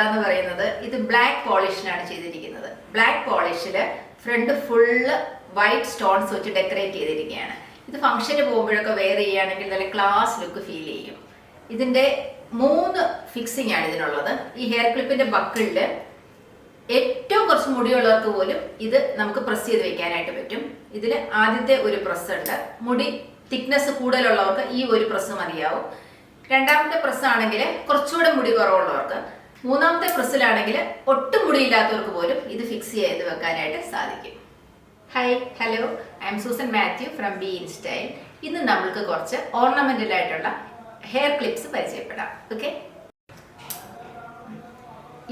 എന്ന് പറയുന്നത്? ഇത് ബ്ലാക്ക് പോളിഷിനാണ് ചെയ്തിരിക്കുന്നത്. ബ്ലാക്ക് പോളിഷിൽ ഫ്രണ്ട് ഫുള്ള് വൈറ്റ് സ്റ്റോൺസ് വെച്ച് ഡെക്കറേറ്റ് ചെയ്തിരിക്കുകയാണ്. ഇത് ഫംഗ്ഷന് പോകുമ്പോഴൊക്കെ വെയർ ചെയ്യുകയാണെങ്കിൽ നല്ല ക്ലാസ് ലുക്ക് ഫീൽ ചെയ്യും. ഇതിന്റെ മൂന്ന് ഫിക്സിംഗ് ആണ് ഇതിനുള്ളത്. ഈ ഹെയർ ക്ലിപ്പിന്റെ ബക്കിളിൽ ഏറ്റവും കുറച്ച് മുടിയുള്ളവർക്ക് പോലും ഇത് നമുക്ക് പ്രസ് ചെയ്ത് വെക്കാനായിട്ട് പറ്റും. ഇതിൽ ആദ്യത്തെ ഒരു പ്രസ് ഉണ്ട്. മുടി തിക്നെസ് കൂടുതലുള്ളവർക്ക് ഈ ഒരു പ്രസ് മതിയാവും. രണ്ടാമത്തെ പ്രസ് ആണെങ്കിൽ കുറച്ചുകൂടെ മുടി കുറവുള്ളവർക്ക് മൂന്നാമത്തെ പ്രസ്സിലാണെങ്കിൽ ഒട്ടും മുടിയില്ലാത്തവർക്ക് പോലും ഇത് ഫിക്സ് ചെയ്ത് വെക്കാനായിട്ട് സാധിക്കും. Hi hello I'm Susan Mathew from B in style ഇന്ന് നമ്മൾക്ക് കുറച്ച് ഓർണമെന്റൽ ആയിട്ടുള്ള ഹെയർ ക്ലിപ്സ് പരിചയപ്പെടാം. ഓക്കെ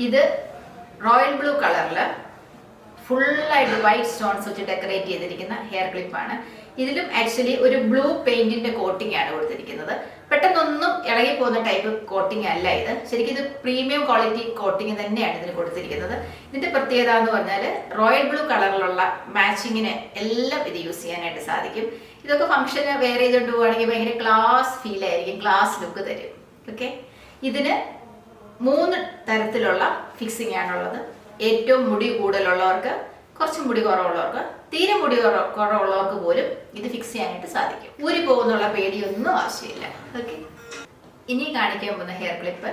ഇത് റോയൽ ബ്ലൂ കളറിൽ ഫുള്ളായിട്ട് വൈറ്റ് സ്റ്റോൺസ് വെച്ച് ഡെക്കറേറ്റ് ചെയ്തിരിക്കുന്ന ഹെയർ ക്ലിപ്പാണ് ഇതിലും ആക്ച്വലി ഒരു ബ്ലൂ പെയിന്റിന്റെ കോട്ടിംഗ് ആണ് കൊടുത്തിരിക്കുന്നത്. പെട്ടെന്നൊന്നും ഇളകി പോകുന്ന ടൈപ്പ് കോട്ടിംഗ് അല്ല ഇത്. ശരിക്കും ഇത് പ്രീമിയം ക്വാളിറ്റി കോട്ടിംഗ് തന്നെയാണ് ഇതിന് കൊടുത്തിരിക്കുന്നത്. ഇതിന്റെ പ്രത്യേകത എന്ന് പറഞ്ഞാൽ റോയൽ ബ്ലൂ കളറിലുള്ള മാച്ചിങ്ങിന് എല്ലാം ഇത് യൂസ് ചെയ്യാനായിട്ട് സാധിക്കും. ഇതൊക്കെ ഫംഗ്ഷന് വെയർ ചെയ്തുകൊണ്ട് പോവുകയാണെങ്കിൽ ഭയങ്കര ക്ലാസ് ഫീൽ ആയിരിക്കും ക്ലാസ് ലുക്ക് തരും. ഓക്കെ ഇതിന് മൂന്ന് തരത്തിലുള്ള ഫിക്സിംഗ് ആണുള്ളത് ഏറ്റവും മുടി കൂടുതലുള്ളവർക്ക് കുറച്ച് മുടി കുറവുള്ളവർക്ക് തീരെ മുടി കുറവുള്ളവർക്ക് പോലും ഇത് ഫിക്സ് ചെയ്യാനായിട്ട് സാധിക്കും. ഊരി പോകുന്നുള്ള പേടിയൊന്നും ആവശ്യമില്ല. ഓക്കെ ഇനി കാണിക്കാൻ പോകുന്ന ഹെയർ ക്ലിപ്പ്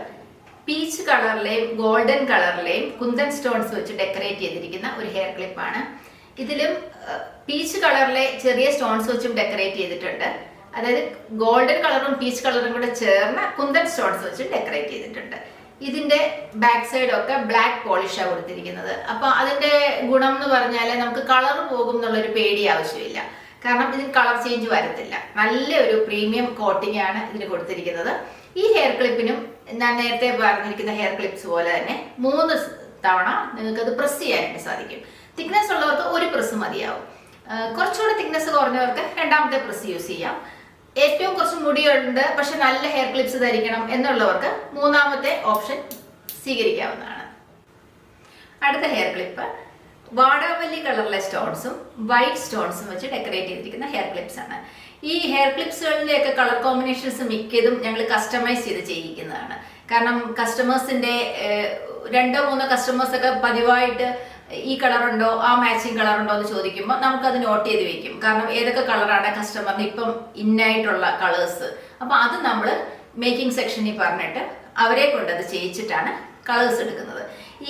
പീച്ച് കളറിലെയും ഗോൾഡൻ കളറിലെയും കുന്തൻ സ്റ്റോൺസ് വെച്ച് ഡെക്കറേറ്റ് ചെയ്തിരിക്കുന്ന ഒരു ഹെയർ ക്ലിപ്പാണ് ഇതിലും പീച്ച് കളറിലെ ചെറിയ സ്റ്റോൺസ് വെച്ചും ഡെക്കറേറ്റ് ചെയ്തിട്ടുണ്ട്. അതായത് ഗോൾഡൻ കളറും പീച്ച് കളറും കൂടെ ചേർന്ന കുന്തൻ സ്റ്റോൺസ് വെച്ച് ഡെക്കറേറ്റ് ചെയ്തിട്ടുണ്ട്. ഇതിന്റെ ബാക്ക് സൈഡ് ഒക്കെ ബ്ലാക്ക് പോളിഷാണ് കൊടുത്തിരിക്കുന്നത്. അപ്പൊ അതിന്റെ ഗുണം എന്ന് പറഞ്ഞാൽ നമുക്ക് കളർ പോകും എന്നുള്ളൊരു പേടി ആവശ്യമില്ല. കാരണം ഇതിന് കളർ ചേഞ്ച് വരത്തില്ല. നല്ലൊരു പ്രീമിയം കോട്ടിംഗ് ആണ് ഇതിന് കൊടുത്തിരിക്കുന്നത്. ഈ ഹെയർ ക്ലിപ്പിനും ഞാൻ നേരത്തെ പറഞ്ഞിരിക്കുന്ന ഹെയർ ക്ലിപ്സ് പോലെ തന്നെ മൂന്ന് തവണ നിങ്ങൾക്ക് അത് പ്രസ് ചെയ്യാനായിട്ട് സാധിക്കും. തിക്നെസ് ഉള്ളവർക്ക് ഒരു പ്രസ് മതിയാവും. കുറച്ചുകൂടെ തിക്നെസ് കുറഞ്ഞവർക്ക് രണ്ടാമത്തെ പ്രസ് യൂസ് ചെയ്യാം. ഏറ്റവും കുറച്ച് മുടിയുണ്ട് പക്ഷെ നല്ല ഹെയർ ക്ലിപ്സ് ധരിക്കണം എന്നുള്ളവർക്ക് മൂന്നാമത്തെ ഓപ്ഷൻ സ്വീകരിക്കാവുന്നതാണ്. അടുത്ത ഹെയർ ക്ലിപ്പ് വാടാവല്ലി കളറിലെ സ്റ്റോൺസും വൈറ്റ് സ്റ്റോൺസും വെച്ച് ഡെക്കറേറ്റ് ചെയ്തിരിക്കുന്ന ഹെയർ ക്ലിപ്സ് ആണ്. ഈ ഹെയർ ക്ലിപ്സുകളിലെയൊക്കെ കളർ കോമ്പിനേഷൻസ് മിക്കതും ഞങ്ങൾ കസ്റ്റമൈസ് ചെയ്ത് ചെയ്യിക്കുന്നതാണ്. കാരണം കസ്റ്റമേഴ്സിന്റെ രണ്ടോ മൂന്നോ കസ്റ്റമേഴ്സ് ഒക്കെ പതിവായിട്ട് ഈ കളർ ഉണ്ടോ ആ മാച്ചിങ് ഉണ്ടോ എന്ന് ചോദിക്കുമ്പോൾ നമുക്ക് അത് നോട്ട് ചെയ്ത് വെക്കും. കാരണം ഏതൊക്കെ കളറാണ് കസ്റ്റമറിന് ഇപ്പം ഇന്നായിട്ടുള്ള കളേഴ്സ് അപ്പൊ അത് നമ്മൾ മേക്കിംഗ് സെക്ഷനിൽ പറഞ്ഞിട്ട് അവരെ കൊണ്ട് അത് ചെയ്യിച്ചിട്ടാണ് കളേഴ്സ് എടുക്കുന്നത്.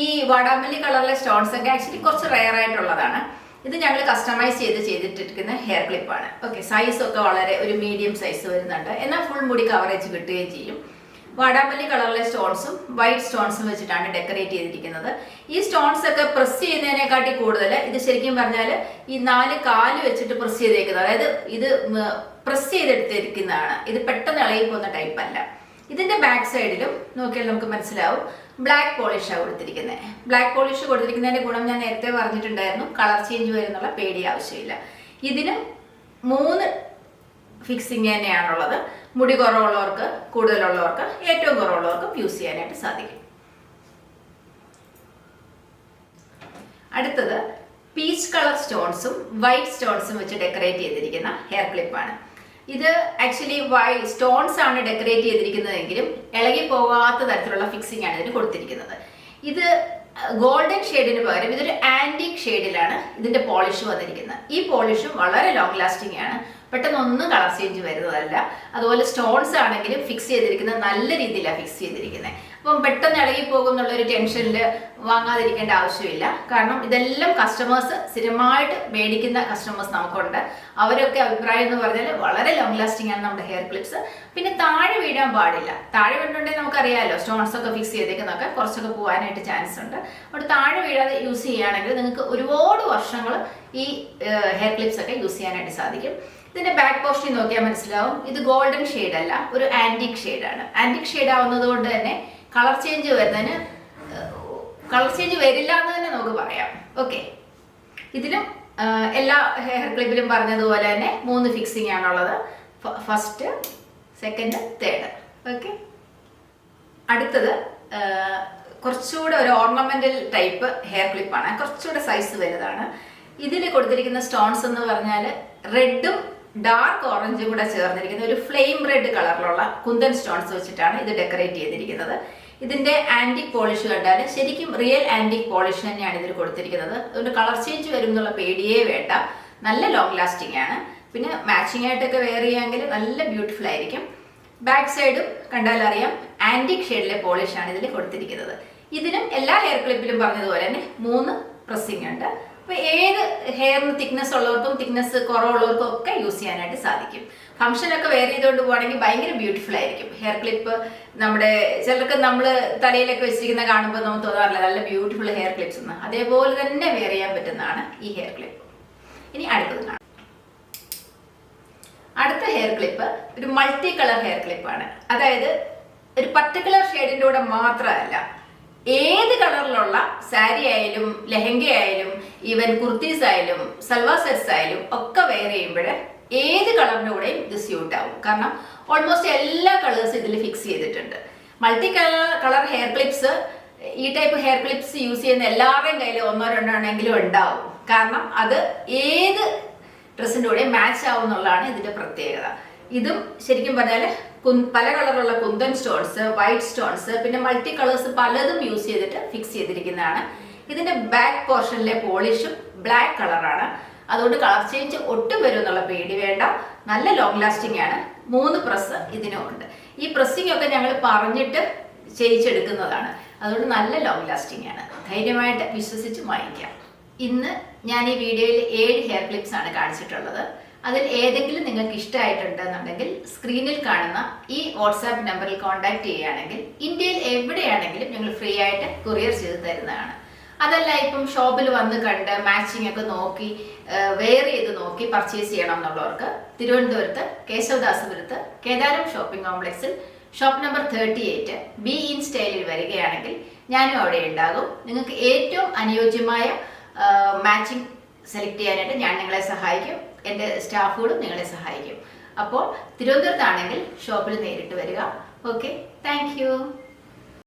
ഈ വാടാമല്ലി കളറിലെ സ്റ്റോൺസ് ഒക്കെ ആക്ച്വലി കുറച്ച് റെയർ ആയിട്ടുള്ളതാണ്. ഇത് ഞങ്ങൾ കസ്റ്റമൈസ് ചെയ്ത് ചെയ്തിട്ടിരിക്കുന്ന ഹെയർ ക്ലിപ്പാണ് ഓക്കെ ഒക്കെ വളരെ ഒരു മീഡിയം സൈസ് വരുന്നുണ്ട്. എന്നാൽ ഫുൾ മുടി കവറേജ് കിട്ടുകയും ചെയ്യും. വാടാമല്ലി കളറിലെ സ്റ്റോൺസും വൈറ്റ് സ്റ്റോൺസും വെച്ചിട്ടാണ് ഡെക്കറേറ്റ് ചെയ്തിരിക്കുന്നത്. ഈ സ്റ്റോൺസ് ഒക്കെ പ്രസ് ചെയ്യുന്നതിനെക്കാട്ടി കൂടുതൽ ഇത് ശരിക്കും പറഞ്ഞാൽ ഈ നാല് കാൽ വെച്ചിട്ട് പ്രസ് ചെയ്തേക്കുന്നത്. അതായത് ഇത് പ്രസ് ചെയ്തെടുത്തിരിക്കുന്നതാണ്. ഇത് പെട്ടെന്ന് ഇളകി പോകുന്ന ടൈപ്പ് അല്ല. ഇതിന്റെ ബാക്ക് സൈഡിലും നോക്കിയാൽ നമുക്ക് മനസ്സിലാവും. ബ്ലാക്ക് പോളിഷാണ് കൊടുത്തിരിക്കുന്നത്. ബ്ലാക്ക് പോളിഷ് കൊടുത്തിരിക്കുന്നതിന്റെ ഗുണം ഞാൻ നേരത്തെ പറഞ്ഞിട്ടുണ്ടായിരുന്നു. കളർ ചേഞ്ച് വരുന്നുള്ള പേടി ആവശ്യമില്ല. ഇതിന് മൂന്ന് ഫിക്സിങ് തന്നെയാണുള്ളത്. മുടി കുറവുള്ളവർക്ക് കൂടുതലുള്ളവർക്ക് ഏറ്റവും കുറവുള്ളവർക്കും യൂസ് ചെയ്യാനായിട്ട് സാധിക്കും. അടുത്തത് പീച്ച് കളർ സ്റ്റോൺസും വൈറ്റ് സ്റ്റോൺസും വെച്ച് ഡെക്കറേറ്റ് ചെയ്തിരിക്കുന്ന ഹെയർ ക്ലിപ്പാണ് ഇത് ആക്ച്വലി വൈ സ്റ്റോൺസ് ആണ് ഡെക്കറേറ്റ് ചെയ്തിരിക്കുന്നതെങ്കിലും ഇളകി പോകാത്ത തരത്തിലുള്ള ഫിക്സിംഗ് ആണ് ഇതിന് കൊടുത്തിരിക്കുന്നത്. ഇത് ഗോൾഡൻ ഷെയ്ഡിന് പകരം ഇതൊരു ആന്റിക് ഷെയ്ഡിലാണ് ഇതിന്റെ പോളിഷ് വന്നിരിക്കുന്നത്. ഈ പോളിഷും വളരെ ലോങ് ലാസ്റ്റിംഗ് ആണ്. പെട്ടെന്ന് ഒന്നും കളർ ചേഞ്ച് വരുന്നതല്ല. അതുപോലെ സ്റ്റോൺസ് ആണെങ്കിലും ഫിക്സ് ചെയ്തിരിക്കുന്നത് നല്ല രീതിയിലാണ് ഫിക്സ് ചെയ്തിരിക്കുന്നത് അപ്പം പെട്ടെന്ന് ഇളകി പോകും എന്നുള്ളൊരു ടെൻഷനിൽ വാങ്ങാതിരിക്കേണ്ട ആവശ്യമില്ല. കാരണം ഇതെല്ലാം കസ്റ്റമേഴ്സ് സ്ഥിരമായിട്ട് മേടിക്കുന്ന കസ്റ്റമേഴ്സ് നമുക്കുണ്ട്. അവരൊക്കെ അഭിപ്രായം എന്ന് പറഞ്ഞാൽ വളരെ ലോങ് ലാസ്റ്റിംഗ് ആണ് നമ്മുടെ ഹെയർ ക്ലിപ്സ് പിന്നെ താഴെ വീഴാൻ പാടില്ല. താഴെ വീണിട്ടുണ്ടെങ്കിൽ നമുക്കറിയാമല്ലോ സ്റ്റോൺസ് ഒക്കെ ഫിക്സ് ചെയ്തേക്കുന്നൊക്കെ കുറച്ചൊക്കെ പോകാനായിട്ട് ചാൻസ് ഉണ്ട്. അപ്പോൾ താഴെ വീഴാതെ യൂസ് ചെയ്യുകയാണെങ്കിൽ നിങ്ങൾക്ക് ഒരുപാട് വർഷങ്ങൾ ഈ ഹെയർ ക്ലിപ്സ് ഒക്കെ യൂസ് ചെയ്യാനായിട്ട് സാധിക്കും. ഇതിന്റെ ബാക്ക് പോർഷനിൽ നോക്കിയാൽ മനസ്സിലാവും. ഇത് ഗോൾഡൻ ഷെയ്ഡ് അല്ല ഒരു ആന്റിക് ഷെയ്ഡാണ് ആന്റിക് ഷെയ്ഡ് ആവുന്നതുകൊണ്ട് തന്നെ കളർ ചേഞ്ച് വരുന്നതിന് കളർ ചേഞ്ച് വരില്ല എന്ന് തന്നെ നമുക്ക് പറയാം. ഓക്കെ ഇതിലും എല്ലാ ഹെയർ ക്ലിപ്പിലും പറഞ്ഞതുപോലെ തന്നെ മൂന്ന് ഫിക്സിംഗ് ആണുള്ളത് ഫസ്റ്റ് സെക്കൻഡ് തേർഡ് ഓക്കെ അടുത്തത് കുറച്ചുകൂടെ ഒരു ഓർണമെന്റൽ ടൈപ്പ് ഹെയർ ക്ലിപ്പാണ് കുറച്ചുകൂടെ സൈസ് വലുതാണ്. ഇതിൽ കൊടുത്തിരിക്കുന്ന സ്റ്റോൺസ് എന്ന് പറഞ്ഞാൽ റെഡും ഡാർക്ക് ഓറഞ്ചും കൂടെ ചേർന്നിരിക്കുന്ന ഒരു ഫ്ലെയിം റെഡ് കളറിലുള്ള കുന്തൻ സ്റ്റോൺസ് വെച്ചിട്ടാണ് ഇത് ഡെക്കറേറ്റ് ചെയ്തിരിക്കുന്നത്. ഇതിന്റെ ആന്റിക് പോളിഷ് കണ്ടാൽ ശരിക്കും റിയൽ ആന്റിക് പോളിഷ് തന്നെയാണ് ഇതിൽ കൊടുത്തിരിക്കുന്നത്. അതുകൊണ്ട് കളർ ചേഞ്ച് വരും എന്നുള്ള പേടിയേ വേണ്ട. നല്ല ലോങ് ലാസ്റ്റിംഗ് ആണ്. പിന്നെ മാച്ചിങ് ആയിട്ടൊക്കെ വെയർ ചെയ്യാമെങ്കിൽ നല്ല ബ്യൂട്ടിഫുൾ ആയിരിക്കും. ബാക്ക് സൈഡും കണ്ടാൽ അറിയാം ആന്റിക് ഷെയ്ഡിലെ പോളിഷ് ആണ് ഇതിൽ കൊടുത്തിരിക്കുന്നത്. ഇതിനും എല്ലാ ഹെയർ ക്ലിപ്പിലും പറഞ്ഞതുപോലെ തന്നെ മൂന്ന് പ്രസ്സിംഗ് ഉണ്ട്. അപ്പൊ ഏത് ഹെയറിന് തിക്നെസ് ഉള്ളവർക്കും തിക്നെസ് കുറവുള്ളവർക്കും ഒക്കെ യൂസ് ചെയ്യാനായിട്ട് സാധിക്കും. ഫംഗ്ഷൻ ഒക്കെ വെയർ ചെയ്തുകൊണ്ട് പോകണമെങ്കിൽ ഭയങ്കര ബ്യൂട്ടിഫുൾ ആയിരിക്കും. ഹെയർ ക്ലിപ്പ് നമ്മുടെ ചിലർക്ക് നമ്മൾ തലയിലൊക്കെ വെച്ചിരിക്കുന്ന കാണുമ്പോൾ നമുക്ക് തോന്നാറില്ല. നല്ല ബ്യൂട്ടിഫുൾ ഹെയർ ക്ലിപ്സ് എന്ന് അതേപോലെ തന്നെ വെയർ ചെയ്യാൻ പറ്റുന്നതാണ് ഈ ഹെയർ ക്ലിപ്പ് ഇനി അടുത്തത് കാണാം. അടുത്ത ഹെയർ ക്ലിപ്പ് ഒരു മൾട്ടി കളർ ഹെയർ ക്ലിപ്പാണ് അതായത് ഒരു പർട്ടിക്കുലർ ഷെയ്ഡിന്റെ കൂടെ മാത്രമല്ല ഏത് കളറിലുള്ള സാരി ആയാലും ലെഹങ്ക ആയാലും ഈവൻ കുർത്തീസ് ആയാലും സൽവാർ സെറ്റ്സ് ആയാലും ഒക്കെ വെയർ ചെയ്യുമ്പോൾ ഏത് കളറിന്റെ ഇത് സ്യൂട്ട് ആവും. കാരണം ഓൾമോസ്റ്റ് എല്ലാ കളേഴ്സും ഇതിൽ ഫിക്സ് ചെയ്തിട്ടുണ്ട്. Multi colour colour hair clips ഈ ടൈപ്പ് ഹെയർ ക്ലിപ്സ് യൂസ് ചെയ്യുന്ന എല്ലാവരുടെയും കയ്യിൽ ഒന്നോ രണ്ടോ ആണെങ്കിലും ഉണ്ടാവും. കാരണം അത് ഏത് ഡ്രസ്സിന്റെ കൂടെ മാച്ച് ആവും എന്നുള്ളതാണ് ഇതിന്റെ പ്രത്യേകത. ഇതും ശരിക്കും പറഞ്ഞാൽ പല കളറുള്ള കുന്തൻ സ്റ്റോൺസ് വൈറ്റ് സ്റ്റോൺസ് പിന്നെ മൾട്ടി കളേഴ്സ് പലതും യൂസ് ചെയ്തിട്ട് ഫിക്സ് ചെയ്തിരിക്കുന്നതാണ് ഇതിന്റെ ബാക്ക് പോർഷനിലെ പോളിഷും ബ്ലാക്ക് കളറാണ് അതുകൊണ്ട് കളർ ചേഞ്ച് ഒട്ടും വരും എന്നുള്ള പേടി വേണ്ട. നല്ല ലോങ് ലാസ്റ്റിംഗ് ആണ്. മൂന്ന് പ്രസ് ഇതിനും ഉണ്ട്. ഈ പ്രസ്സിംഗ് ഒക്കെ ഞങ്ങൾ പറഞ്ഞിട്ട് ചെയ്യിച്ചെടുക്കുന്നതാണ്. അതുകൊണ്ട് നല്ല ലോങ് ലാസ്റ്റിംഗ് ആണ്. ധൈര്യമായിട്ട് വിശ്വസിച്ച് വാങ്ങിക്കാം ഇന്ന് ഞാൻ ഈ വീഡിയോയിൽ ഏഴ് ഹെയർ ക്ലിപ്സ് ആണ് കാണിച്ചിട്ടുള്ളത്. അതിൽ ഏതെങ്കിലും നിങ്ങൾക്ക് ഇഷ്ടമായിട്ടുണ്ടെന്നുണ്ടെങ്കിൽ സ്ക്രീനിൽ കാണുന്ന ഈ വാട്സാപ്പ് നമ്പറിൽ കോൺടാക്ട് ചെയ്യുകയാണെങ്കിൽ ഇന്ത്യയിൽ എവിടെയാണെങ്കിലും ഞങ്ങൾ ഫ്രീ ആയിട്ട് കൊറിയർ ചെയ്ത് തരുന്നതാണ്. അതല്ല ഇപ്പം ഷോപ്പിൽ വന്ന് കണ്ട് മാച്ചിങ് ഒക്കെ നോക്കി വെയർ ചെയ്ത് നോക്കി പർച്ചേസ് ചെയ്യണം എന്നുള്ളവർക്ക് തിരുവനന്തപുരത്ത് കേശവദാസപുരത്ത് കേദാരം ഷോപ്പിംഗ് കോംപ്ലക്സിൽ shop number thirty eight B in സ്റ്റൈലിൽ വരികയാണെങ്കിൽ ഞാനും അവിടെ ഉണ്ടാകും. നിങ്ങൾക്ക് ഏറ്റവും അനുയോജ്യമായ മാച്ചിങ് സെലക്ട് ചെയ്യാനായിട്ട് ഞാൻ നിങ്ങളെ സഹായിക്കും. എന്റെ സ്റ്റാഫുകളും നിങ്ങളെ സഹായിക്കും. അപ്പോൾ തിരുവനന്തപുരത്താണെങ്കിൽ ഷോപ്പിൽ നേരിട്ട് വരിക. Okay thank